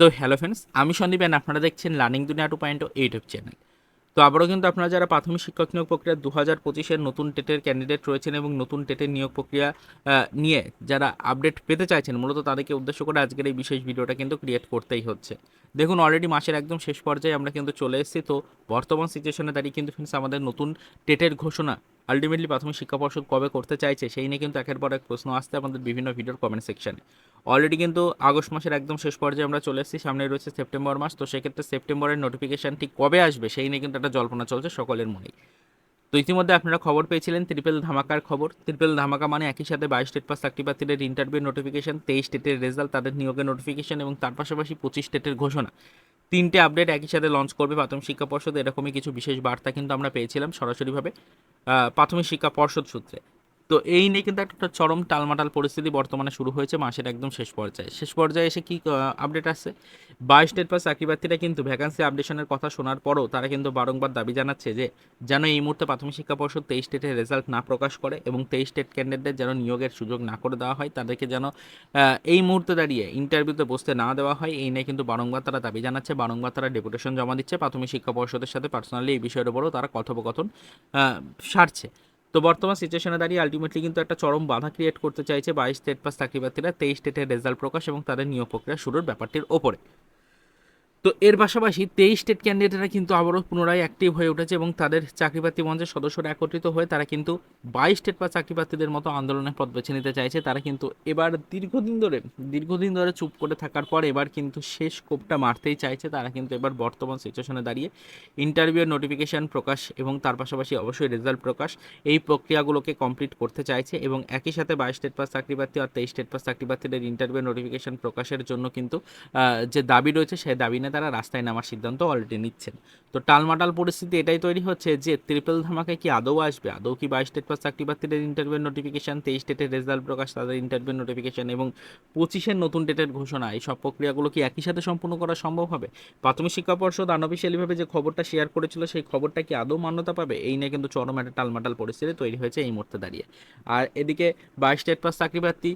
তো hello friends, আমি Sandeep and আপনারা দেখছেন লার্নিং দুনিয়া টু পয়েন্ট ইউটিউব চ্যানেল। তো আবারও কিন্তু আপনারা যারা প্রাথমিক শিক্ষক নিয়োগ প্রক্রিয়া দু হাজার পঁচিশের নতুন টেটের ক্যান্ডিডেট রয়েছেন এবং নতুন টেটের নিয়োগ প্রক্রিয়া নিয়ে যারা আপডেট পেতে চাইছেন, মূলত তাদেরকে উদ্দেশ্য করে আজকের এই বিশেষ ভিডিওটা কিন্তু ক্রিয়েট করতেই হচ্ছে। দেখুন অলরেডি মাসের একদম শেষ পর্যায়ে আমরা কিন্তু চলে এসেছি। তো বর্তমান সিচুয়েশনে দাঁড়িয়ে কিন্তু ফ্রেন্ডস আমাদের নতুন টেটের ঘোষণা আলটিমেটলি প্রাথমিক শিক্ষা পর্ষদ কবে করতে চাইছে, সেই নিয়ে কিন্তু একের পর এক প্রশ্ন আসছে আমাদের বিভিন্ন ভিডিওর কমেন্ট সেকশনে অলরেডি কিন্তু আগস্ট মাসের একদম শেষ পর্যায়ে আমরা চলে এসেছি সামনে রয়েছে সেপ্টেম্বর মাস, তো সেক্ষেত্রে সেপ্টেম্বরের নোটিফিকেশান ঠিক কবে আসবে, সেই নিয়ে কিন্তু একটা জল্পনা চলছে সকলের মনেই। তো ইতিমধ্যে আপনারা খবর পেয়েছিলেন ত্রিপেল ধামাকার খবর। ত্রিপেল ধামাকা মানে একই সাথে বাইশ স্টেট পাস চাকরি প্রার্থীদের ইন্টারভিউ নোটিফিকেশন তেইশ স্টেটের রেজাল্ট তাদের নিয়োগের নোটিফিকেশন এবং তার পাশাপাশি পঁচিশ স্টেটের ঘোষণা। তিনটে আপডেট একই সাথে লঞ্চ করবে প্রাথমিক শিক্ষা পর্ষদ। এরকমই কিছু বিশেষ বার্তা কিন্তু আমরা পেয়েছিলাম সরাসরিভাবে প্রাথমিক শিক্ষা পর্ষদ সূত্রে। তো এই নিয়ে কিন্তু একটা চরম টালমাটাল পরিস্থিতি বর্তমানে শুরু হয়েছে, মাসের একদম শেষ পর্যায়ে। শেষ পর্যায়ে এসে কি আপডেট আসছে বাইশ স্টেট পাস চাকরি প্রার্থীরা কিন্তু ভ্যাকান্সি আপডেশনের কথা শোনার পরও তারা কিন্তু বারংবার দাবি জানাচ্ছে যে, যেন এই মুহূর্তে প্রাথমিক শিক্ষা পর্ষদ তেইশ স্টেটের রেজাল্ট না প্রকাশ করে এবং তেইশ স্টেট ক্যান্ডিডেটদের যেন নিয়োগের সুযোগ না করে দেওয়া হয়, তাদেরকে যেন এই মুহূর্তে দাঁড়িয়ে ইন্টারভিউতে বসতে না দেওয়া হয়, এই নিয়ে কিন্তু বারংবার তারা দাবি জানাচ্ছে, বারংবার তারা ডেপুটেশন জমা দিচ্ছে, প্রাথমিক শিক্ষা পর্ষদের সাথে পার্সোনালি এই বিষয়ের উপরও তারা কথোপকথন সারছে। তো বর্তমান সিচুয়েশনে দাঁড়িয়ে আলটিমেটলি কিন্তু একটা চরম বাধা ক্রিয়েট করতে চাইছে বাইশ স্টেট পাস চাকরি প্রার্থীরা তেইশ স্টেটের রেজাল্ট প্রকাশ এবং তাদের নিয়োগ প্রক্রিয়া শুরুর ব্যাপারটির ওপরে। তো এর পাশাপাশি তেইশ স্টেট ক্যান্ডিডেটরা কিন্তু আবারও পুনরায় অ্যাক্টিভ হয়ে উঠেছে এবং তাদের চাকরিপ্রার্থী মঞ্চের সদস্যরা একত্রিত হয়ে তারা কিন্তু বাইশ স্টেট বা চাকরিপ্রার্থীদের মতো আন্দোলনের পথ বেছে নিতে চাইছে। তারা কিন্তু এবার দীর্ঘদিন ধরে দীর্ঘদিন ধরে চুপ করে থাকার পর এবার কিন্তু শেষ কোপটা মারতেই চাইছে। তারা কিন্তু এবার বর্তমান সিচুয়েশনে দাঁড়িয়ে ইন্টারভিউয়ের নোটিফিকেশান প্রকাশ এবং তার পাশাপাশি অবশ্যই রেজাল্ট প্রকাশ এই প্রক্রিয়াগুলোকে কমপ্লিট করতে চাইছে এবং একই সাথে বাইশ স্টেট পাস চাকরিপ্রার্থী আর তেইশ স্টেট পাস চাকরিপ্রার্থীদের ইন্টারভিউ নোটিফিকেশন প্রকাশের জন্য কিন্তু যে দাবি রয়েছে, সেই দাবি নিয়ে তারা রাস্তায় নামার সিদ্ধান্ত অলরেডি নিচ্ছেন। তো টালমাটাল পরিস্থিতি এটাই তৈরি হচ্ছে যে ট্রিপল ধামাকে কি আদৌ আসবে? আদৌ কি বাইশ স্টেট পাস চাকরি প্রার্থীদের ইন্টারভিউ নোটিফিকেশন তেইশ স্টেটের রেজাল্ট প্রকাশ, তাদের ইন্টারভিউ নোটিফিকেশন এবং পঁচিশের নতুন ডেটের ঘোষণা, এই সব প্রক্রিয়াগুলো কি একই সাথে সম্পূর্ণ করা সম্ভব হবে? প্রাথমিক শিক্ষা পর্ষদ আনঅফিসিয়ালিভাবে যে খবরটা শেয়ার করেছিল, সেই খবরটা কি আদৌ মান্যতা পাবে? এই নিয়ে কিন্তু চরম একটা টালমাটাল পরিস্থিতি তৈরি হয়েছে এই মুহূর্তে দাঁড়িয়ে। আর এদিকে বাইশ স্টেট পাস চাকরি প্রার্থী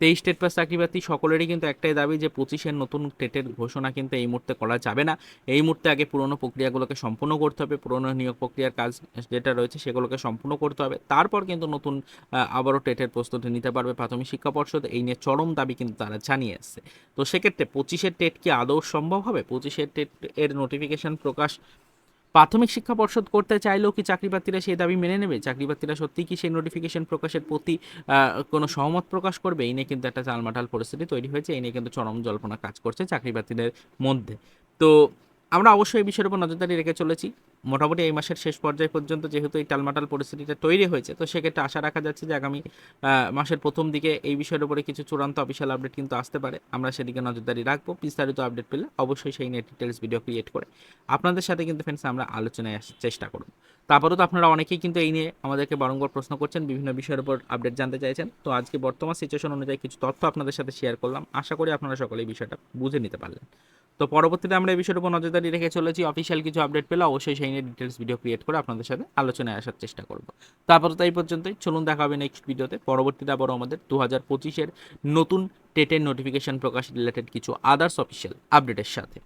তেইশ স্টেট পাস চাকরি প্রার্থী সকলেরই কিন্তু একটাই দাবি যে পঁচিশের নতুন টেটের ঘোষণা কিন্তু এই মুহূর্তে করা যাবে না। এই মুহূর্তে আগে পুরনো প্রক্রিয়াগুলোকে সম্পূর্ণ করতে হবে। পুরনো নিয়োগ প্রক্রিয়ার কাজ যেটা রয়েছে সেগুলোকে সম্পূর্ণ করতে হবে। তারপর কিন্তু নতুন আবারও টেটের প্রস্তুতি নিতে পারবে প্রাথমিক শিক্ষা পর্ষদ। এই নিয়ে চরম দাবি কিন্তু তারা জানিয়ে আসছে। তো সেক্ষেত্রে পঁচিশের টেট কি আদৌ সম্ভব হবে? পঁচিশের টেট এর নোটিফিকেশন প্রকাশ প্রাথমিক শিক্ষা পর্ষদ করতে চাইলেও কি চাকরি প্রার্থীরা সেই দাবি মেনে নেবে? চাকরি প্রার্থীরা সত্যি কি সেই নোটিফিকেশন প্রকাশের প্রতি কোনো সহমত প্রকাশ করবে? এই নিয়ে কিন্তু একটা চালমাটাল পরিস্থিতি তৈরি হয়েছে। এই নিয়ে কিন্তু চরম জল্পনা কাজ করছে চাকরি প্রার্থীদের মধ্যে। তো আমরা অবশ্যই এই বিষয়ের উপর নজরদারি রেখে চলেছি। মোটামুটি এই মাসের শেষ পর্যায় পর্যন্ত যেহেতু এই টালমাটাল পরিস্থিতিটা তৈরি হয়েছে, তো সেক্ষেত্রে আশা রাখা যাচ্ছে যে আগামী মাসের প্রথম দিকে এই বিষয়ের উপরে কিছু চূড়ান্ত অফিসিয়াল আপডেট কিন্তু আসতে পারে। আমরা সেদিকে নজরদারি রাখব। বিস্তারিত আপডেট পেলে অবশ্যই সেই নিয়ে ডিটেলস ভিডিও ক্রিয়েট করে আপনাদের সাথে কিন্তু ফ্রেন্ডস আমরা আলোচনায় আসার চেষ্টা করব। তারপরেও তো আপনারা অনেকেই কিন্তু এই নিয়ে আমাদেরকে বারংবার প্রশ্ন করছেন, বিভিন্ন বিষয়ের উপর আপডেট জানতে চাইছেন। তো আজকে বর্তমান সিচুয়েশন অনুযায়ী কিছু তথ্য আপনাদের সাথে শেয়ার করলাম। আশা করি আপনারা সকলে এই বিষয়টা বুঝে নিতে পারলেন। তো পরবর্তীতে আমরা এই বিষয়ের উপর নজরদারি রেখে চলেছি। অফিসিয়াল কিছু আপডেট পেলে অবশ্যই সেই নিয়ে ডিটেলস ভিডিও ক্রিয়েট করে আপনাদের সাথে আলোচনায় আসার চেষ্টা করব। তারপর তাই এই পর্যন্তই। চলুন দেখা হবে নেক্সট ভিডিওতে পরবর্তীতে আবারও আমাদের দু হাজার পঁচিশের নতুন টেটের নোটিফিকেশন প্রকাশ রিলেটেড কিছু আদার্স অফিসিয়াল আপডেটের সাথে।